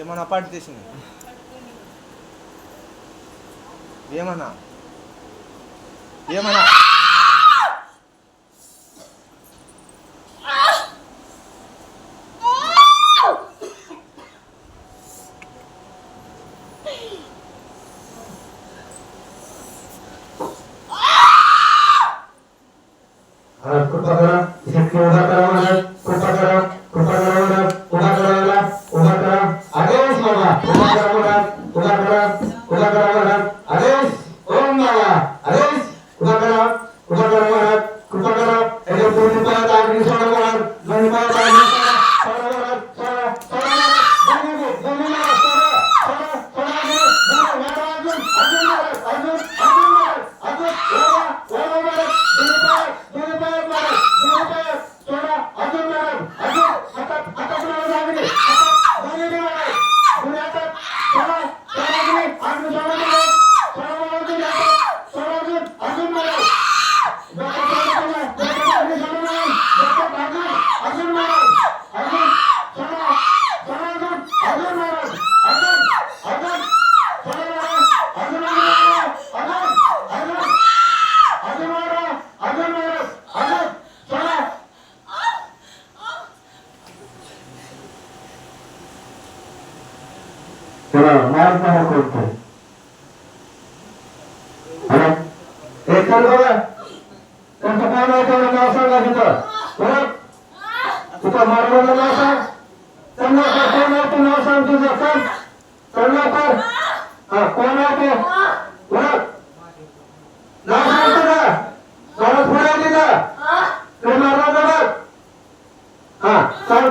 ఏమన్నా అపార్ట్ చేసింది ఏమన్నా ఏమన్నా Gracias. हे चल बघा. त्यांचं काय नाही त्याला नाव सांगा तिथं. बरोबर तुझा सांग. त्यांना कर कोण तू सांग तुझं. सांग त्यांना कर हा कोण आहे तो? बरोबर नाव सांग तुझा परत फोडा हा? सांग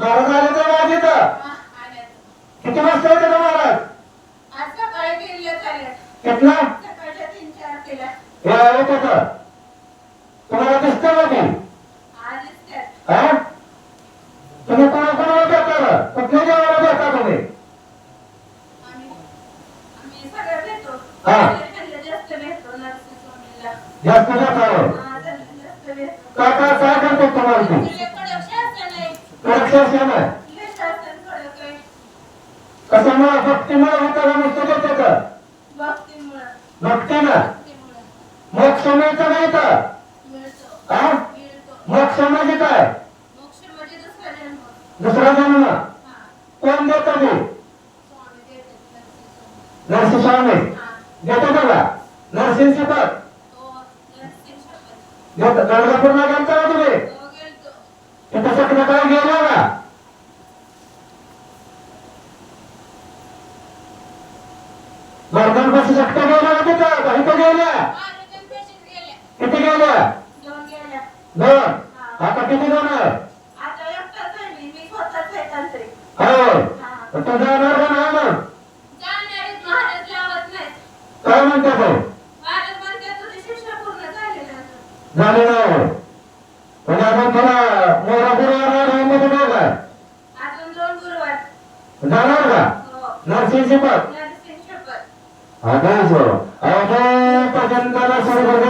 महाराज आले तर आज येतं किती वाजता येतं का महाराज? कितना हे तुम्हाला दिसत ना ते? हा? तुम्ही कोणा कोणाला देता कुठल्या देवाला देता तुम्ही? हा. जास्त काय काय काय करतो तुम्हाला? कशामुळे कशामुळे? भक्तीमुळे होतं का मुस्तबत होत भक्तीनं मोक्ष मिळतो नाही का मोक्ष म्हणजे काय? दुसरा जन्म. कोण देतो ते नरसिंह स्वामी देतो का नरसिंह शपथ. गणगापूरला मर्दांपासून एकटा गेला का? तिथं का इथं गेल्या. किती गेल्या? दोन. आता किती जाणार? हो. तू जाणार থাকেন তারা সরবরাহ